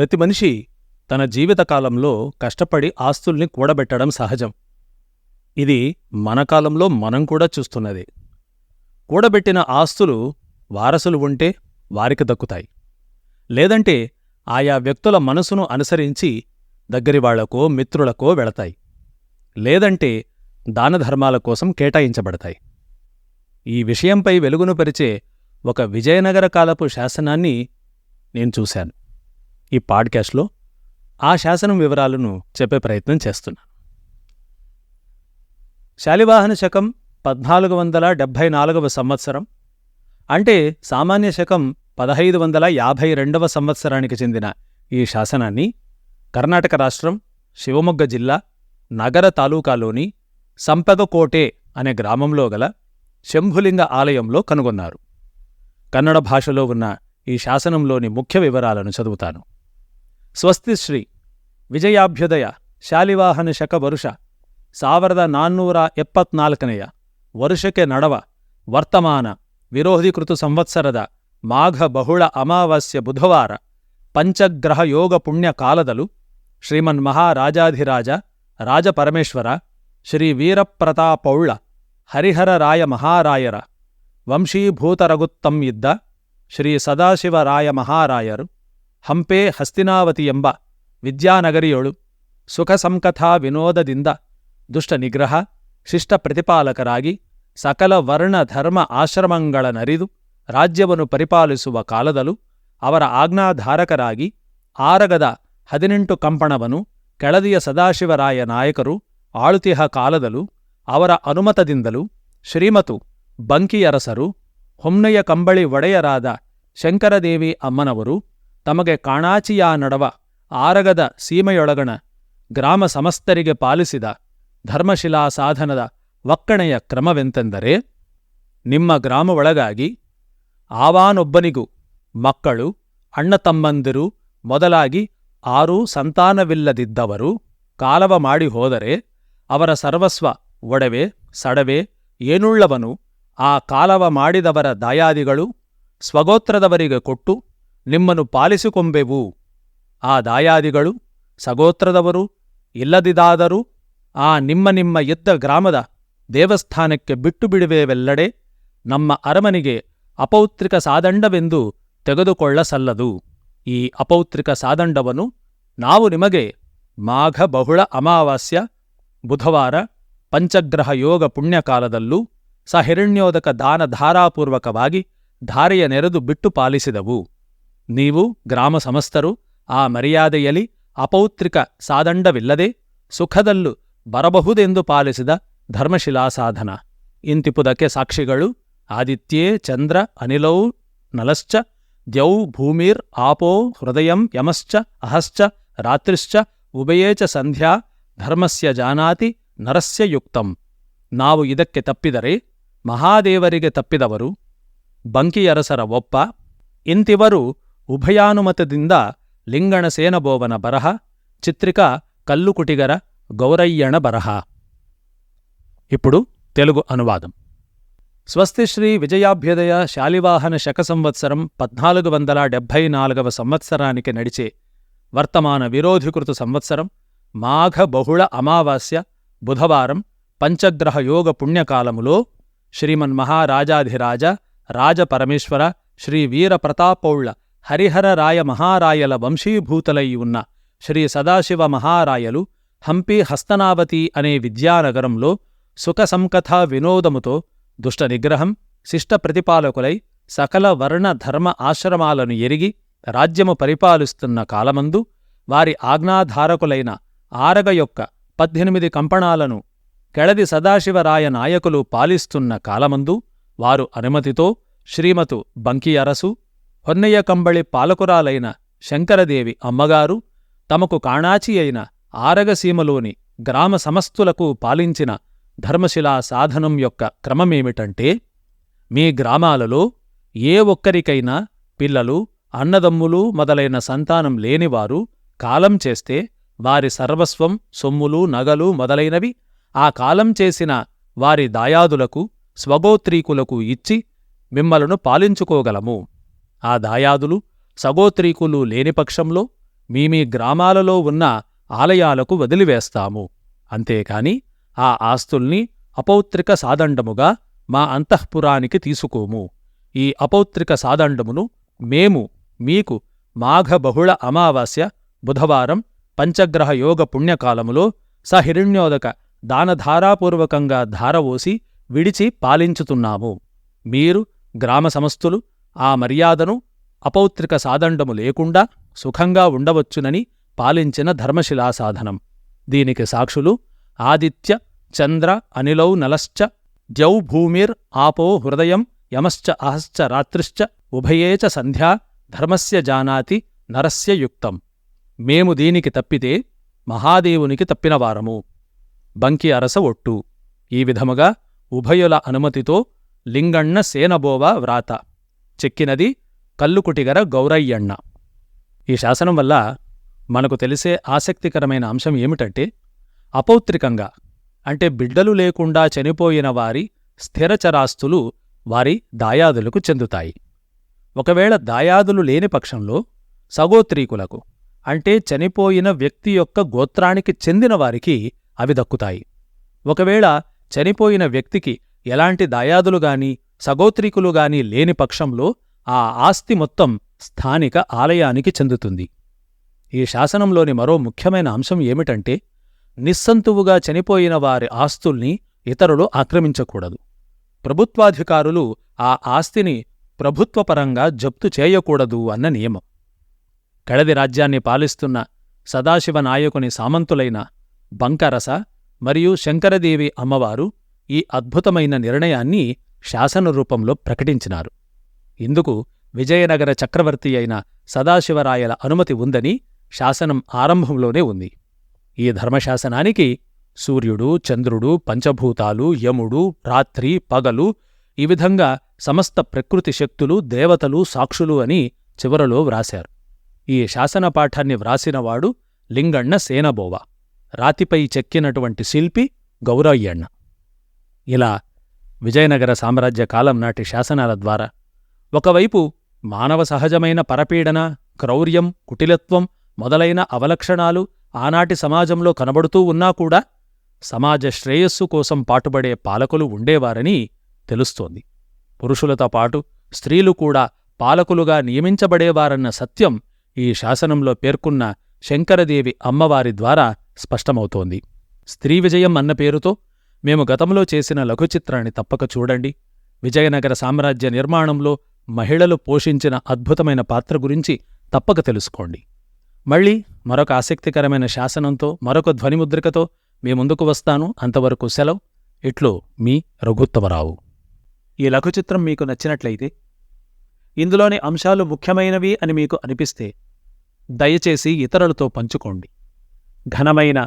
ప్రతి మనిషి తన జీవితకాలంలో కష్టపడి ఆస్తుల్ని కూడబెట్టడం సహజం. ఇది మన కాలంలో మనం కూడా చూస్తున్నది. కూడబెట్టిన ఆస్తులు వారసులు ఉంటే వారికి దక్కుతాయి. లేదంటే ఆయా వ్యక్తుల మనసును అనుసరించి దగ్గరివాళ్ళకో మిత్రులకో వెళతాయి. లేదంటే దానధర్మాల కోసం కేటాయించబడతాయి. ఈ విషయంపై వెలుగును పరిచే ఒక విజయనగర కాలపు శాసనాన్ని నేను చూశాను. ఈ పాడ్కాస్ట్లో ఆ శాసనం వివరాలను చెప్పే ప్రయత్నం చేస్తున్నాను శాలివాహన శకం పద్నాలుగు వందల డెబ్భై నాలుగవ సంవత్సరం అంటే సామాన్య శకం పదహైదు వందల యాభై రెండవ సంవత్సరానికి చెందిన ఈ శాసనాన్ని కర్ణాటక రాష్ట్రం శివమొగ్గ జిల్లా నగర తాలూకాలోని సంపెదకోటే అనే గ్రామంలో గల శంభులింగ ఆలయంలో కనుగొన్నారు. కన్నడ భాషలో ఉన్న ఈ శాసనంలోని ముఖ్య వివరాలను చదువుతాను. ಸ್ವಸ್ತಿ ಶ್ರೀ ವಿಜಯಾಭ್ಯುದಯ ಶಾಲಿವಾಹನ ಶಕ ವರುಷ ಸಾವಿರದ ನಾನ್ನೂರ ಎಪ್ಪತ್ನಾಲ್ಕನೆಯ ವರುಷಕ್ಕೆ ನಡವ ವರ್ತಮಾನ ವಿರೋಧೀಕೃತು ಸಂವತ್ಸರದ ಮಾಘ ಬಹುಳ ಅಮಾವಾಸ್ಯ ಬುಧವಾರ ಪಂಚಗ್ರಹ ಯೋಗ ಪುಣ್ಯ ಕಾಲದಲು ಶ್ರೀಮನ್ ಮಹಾರಾಜಾಧಿರಾಜ ರಾಜಪರಮೇಶ್ವರ ಶ್ರೀ ವೀರಪ್ರತಾಪೌಳ್ಳ ಹರಿಹರರಾಯ ಮಹಾರಾಯರ ವಂಶೀಭೂತರಗುತ್ತಂ ಇದ್ದ ಶ್ರೀ ಸದಾಶಿವರಾಯ ಮಹಾರಾಯರು ಹಂಪೆ ಹಸ್ತಿನಾವತಿ ಎಂಬ ವಿದ್ಯಾನಗರಿಯೊಳು ಸುಖ ಸಂಕಥಾ ವಿನೋದದಿಂದ ದುಷ್ಟ ನಿಗ್ರಹ, ಶಿಷ್ಟ ಪ್ರತಿಪಾಲಕರಾಗಿ ಸಕಲ ವರ್ಣ ಧರ್ಮ ಆಶ್ರಮಗಳ ನರಿದು ರಾಜ್ಯವನ್ನು ಪರಿಪಾಲಿಸುವ ಕಾಲದಲ್ಲೂ ಅವರ ಆಜ್ಞಾಧಾರಕರಾಗಿ ಆರಗದ ಹದಿನೆಂಟು ಕಂಪಣವನು ಕೆಳದಿಯ ಸದಾಶಿವರಾಯ ನಾಯಕರು ಆಳುತಿಹ ಕಾಲದಲು ಅವರ ಅನುಮತದಿಂದಲೂ ಶ್ರೀಮತು ಬಂಕಿಯರಸರು ಹೊಮ್ನೆಯ ಕಂಬಳಿ ಒಡೆಯರಾದ ಶಂಕರದೇವಿ ಅಮ್ಮನವರು ತಮಗೆ ಕಾಣಾಚಿಯ ನಡವ, ಆರಗದ ಸೀಮೆಯೊಳಗಣ, ಗ್ರಾಮ ಸಮಸ್ತರಿಗೆ ಪಾಲಿಸಿದ ಧರ್ಮಶಿಲಾ ಸಾಧನದ ಒಕ್ಕಣೆಯ ಕ್ರಮವೆಂತೆಂದರೆ, ನಿಮ್ಮ ಗ್ರಾಮ ಒಳಗಾಗಿ ಆವಾನೊಬ್ಬನಿಗೂ ಮಕ್ಕಳು ಅಣ್ಣ ತಮ್ಮಂದಿರು ಮೊದಲಾಗಿ ಆರೂ ಸಂತಾನವಿಲ್ಲದಿದ್ದವರು ಕಾಲವ ಮಾಡಿ ಹೋದರೆ ಅವರ ಸರ್ವಸ್ವ ಒಡವೆ, ಸಡವೆ, ಏನುಳ್ಳವನು ಆ ಕಾಲವ ಮಾಡಿದವರ ದಾಯಾದಿಗಳು ಸ್ವಗೋತ್ರದವರಿಗೆ ಕೊಟ್ಟು ನಿಮ್ಮನ್ನು ಪಾಲಿಸಿಕೊಂಬೆವು. ಆ ದಾಯಾದಿಗಳು, ಸಗೋತ್ರದವರು, ಇಲ್ಲದಿದಾದರೂ ಆ ನಿಮ್ಮ ನಿಮ್ಮ ಎದ್ದ ಗ್ರಾಮದ ದೇವಸ್ಥಾನಕ್ಕೆ ಬಿಟ್ಟು ಬಿಡುವೆವೆಲ್ಲಡೆ ನಮ್ಮ ಅರಮನೆಗೆ ಅಪೌತ್ರಿಕ ಸಾದಂಡವೆಂದು ತೆಗೆದುಕೊಳ್ಳಸಲ್ಲದು. ಈ ಅಪೌತ್ರಿಕ ಸಾದಂಡವನ್ನು ನಾವು ನಿಮಗೆ ಮಾಘ ಬಹುಳ ಅಮಾವಾಸ್ಯ, ಬುಧವಾರ, ಪಂಚಗ್ರಹ ಯೋಗ ಪುಣ್ಯಕಾಲದಲ್ಲೂ ಸಹಿರಣ್ಯೋದಕ ದಾನ ಧಾರಾಪೂರ್ವಕವಾಗಿ ಧಾರೆಯ ನೆರೆದು ಬಿಟ್ಟು ಪಾಲಿಸಿದವು. ನೀವು ಗ್ರಾಮ ಸಮಸ್ತರು ಆ ಮರ್ಯಾದೆಯಲ್ಲಿ ಅಪೌತ್ರಿಕ ಸಾದಂಡವಿಲ್ಲದೆ ಸುಖದಲ್ಲೂ ಬರಬಹುದೆಂದು ಪಾಲಿಸಿದ ಧರ್ಮಶಿಲಾ ಸಾಧನ ಇಂತಿಪುದಕ್ಕೆ ಸಾಕ್ಷಿಗಳು ಆದಿತ್ಯೇ ಚಂದ್ರ ಅನಿಲೌ ನಲಶ್ಚ ದ್ಯೌ ಭೂಮಿರ್ ಆಪೋ ಹೃದಯಂ ಯಮಶ್ಚ ಅಹಶ್ಚ ರಾತ್ರಿಶ್ಚ ಉಭಯೇ ಚ ಸಂಧ್ಯಾ ಧರ್ಮಸ್ಯ ಜಾನಾತಿ ನರಸ್ಯ ಯುಕ್ತಂ. ನಾವು ಇದಕ್ಕೆ ತಪ್ಪಿದರೆ ಮಹಾದೇವರಿಗೆ ತಪ್ಪಿದವರು ಬಂಕಿಯರಸರ ಒಪ್ಪ ಇಂತಿವರು ಉಭಯಾನುಮತದಿಂದ ಲಿಂಗಣಸೇನಬೋವನ ಬರಹ ಚಿತ್ರಿಕ కల్లుకుటిగర గౌరయ్యణ బరహ ఇప్పుడు తెలుగు అనువాదం స్వస్తి శ్రీ విజయాభ్యుదయ శాలివాహన శక సంవత్సరం పద్నాలుగు వందల డెబ్భై నాలుగవ సంవత్సరానికి నడిచే వర్తమాన విరోధికృత సంవత్సరం మాఘ బహుళ అమావాస్య బుధవారం పంచగ్రహ యోగ పుణ్యకాలములో శ్రీమన్మహారాజాధిరాజ రాజపరమేశ్వర శ్రీ వీరప్రతాపౌళ్ల హరిహరరాయ మహారాయల వంశీభూతలై ఉన్న శ్రీ సదాశివ మహారాయలు హంపి హస్తనావతి అనే విద్యానగరంలో సుఖసంకథా వినోదముతో దుష్ట నిగ్రహం శిష్ట ప్రతిపాలకులై సకల వర్ణ ధర్మ ఆశ్రమాలను ఎరిగి రాజ్యము పరిపాలిస్తున్న కాలమందు వారి ఆజ్ఞాధారకులైన ఆరగ యొక్క పద్దెనిమిది కంపణాలను కెళది సదాశివరాయ నాయకులు పాలిస్తున్న కాలమందు వారు అనుమతితో శ్రీమతు బంకియరసు హొన్నయ్యకంబళి పాలకురాలైన శంకరదేవి అమ్మగారు తమకు కాణాచి అయిన ఆరగసీమలోని గ్రామ సమస్తులకు పాలించిన ధర్మశిలా సాధనం యొక్క క్రమమేమిటంటే మీ గ్రామాలలో ఏ ఒక్కరికైనా పిల్లలు అన్నదమ్ములు మొదలైన సంతానం లేనివారు కాలం చేస్తే వారి సర్వస్వం సొమ్ములు నగలు మొదలైనవి ఆ కాలం చేసిన వారి దాయాదులకు స్వగోత్రీకులకు ఇచ్చి మిమ్మలను పాలించుకోగలము. ఆ దాయాదులు సగోత్రీకులు లేని పక్షంలో మీ మీ గ్రామాలలో ఉన్న ఆలయాలకు వదిలివేస్తాము. అంతేకాని ఆ ఆస్తుల్ని అపౌత్రిక సాదండముగా మా అంతఃపురానికి తీసుకోము. ఈ అపౌత్రిక సాదండమును మేము మీకు మాఘ బహుళ అమావాస్య బుధవారం పంచగ్రహ యోగ పుణ్యకాలములో సహిరణ్యోదక దానధారాపూర్వకంగా ధారవోసి విడిచి పాలించుతున్నాము. మీరు గ్రామ సమస్తులు ఆ మర్యాదను అపౌత్రిక సాదండము లేకుండా సుఖంగా ఉండవచ్చునని పాలించిన ధర్మశిలాసాధనం. దీనికి సాక్షులు ఆదిత్య చంద్ర అనిలౌ నలశ్చ ద్యౌ భూమిర్ ఆపో హృదయం యమశ్చ అహశ్చ రాత్రిశ్చ ఉభయేచ సంధ్యా ధర్మస్య జానాతి నరస్య యుక్తం. మేము దీనికి తప్పితే మహాదేవునికి తప్పినవారము బంకి అరస ఒట్టు. ఈ విధముగా ఉభయుల అనుమతితో లింగಣ್ణ సేనబోవ వ్రాత. చెక్కినది కల్లుకుటిగర గౌరయ్యಣ್ణ ఈ శాసనం వల్ల మనకు తెలిసే ఆసక్తికరమైన అంశం ఏమిటంటే అపౌత్రికంగా అంటే బిడ్డలు లేకుండా చనిపోయిన వారి స్థిరచరాస్తులు వారి దాయాదులకు చెందుతాయి. ఒకవేళ దాయాదులు లేని పక్షంలో సగోత్రీకులకు అంటే చనిపోయిన వ్యక్తి యొక్క గోత్రానికి చెందిన వారికి అవి దక్కుతాయి. ఒకవేళ చనిపోయిన వ్యక్తికి ఎలాంటి దాయాదులుగాని సగోత్రీకులుగాని లేని పక్షంలో ఆ ఆస్తి మొత్తం స్థానిక ఆలయానికి చెందుతుంది. ఈ శాసనంలోని మరో ముఖ్యమైన అంశం ఏమిటంటే నిస్సంతువుగా చనిపోయిన వారి ఆస్తుల్ని ఇతరులు ఆక్రమించకూడదు. ప్రభుత్వాధికారులు ఆ ఆస్తిని ప్రభుత్వపరంగా జప్తు చేయకూడదు అన్న నియమం. కడది రాజ్యాన్ని పాలిస్తున్న సదాశివ నాయకుని సామంతులైన బంకరస మరియు శంకరదేవి అమ్మవారు ఈ అద్భుతమైన నిర్ణయాన్ని శాసన రూపంలో ప్రకటించినారు. ఇందుకు విజయనగర చక్రవర్తి అయిన సదాశివరాయల అనుమతి ఉందని శాసనం ఆరంభంలోనే ఉంది. ఈ ధర్మశాసనానికి సూర్యుడు చంద్రుడు పంచభూతాలు యముడు రాత్రి పగలు ఈ విధంగా సమస్త ప్రకృతి శక్తులు దేవతలు సాక్షులు అని చివరలో వ్రాశారు. ఈ శాసనపాఠాన్ని వ్రాసినవాడు లింగಣ್ణ సేనబోవ. రాతిపై చెక్కినటువంటి శిల్పి గౌరయ్యಣ್ణ ఇలా విజయనగర సామ్రాజ్య కాలం నాటి శాసనాల ద్వారా. ఒకవైపు మానవ సహజమైన పరపీడన క్రౌర్యం కుటిలత్వం మొదలైన అవలక్షణాలు ఆనాటి సమాజంలో కనబడుతూ ఉన్నా కూడా సమాజ శ్రేయస్సు కోసం పాటుపడే పాలకులు ఉండేవారని తెలుస్తోంది. పురుషులతో పాటు స్త్రీలు కూడా పాలకులుగా నియమించబడేవారన్న సత్యం ఈ శాసనంలో పేర్కొన్న శంకరదేవి అమ్మవారి ద్వారా స్పష్టమవుతోంది. స్త్రీ విజయం అన్న పేరుతో మేము గతంలో చేసిన లఘుచిత్రాన్ని తప్పక చూడండి. విజయనగర సామ్రాజ్య నిర్మాణంలో మహిళలు పోషించిన అద్భుతమైన పాత్ర గురించి తప్పక తెలుసుకోండి. మళ్ళీ మరొక ఆసక్తికరమైన శాసనంతో మరొక ధ్వనిముద్రికతో మీ ముందుకు వస్తాను. అంతవరకు సెలవు. ఇట్లు మీ రఘుత్తమరావు. ఈ లఘుచిత్రం మీకు నచ్చినట్లయితే ఇందులోని అంశాలు ముఖ్యమైనవి అని మీకు అనిపిస్తే దయచేసి ఇతరులతో పంచుకోండి. ఘనమైన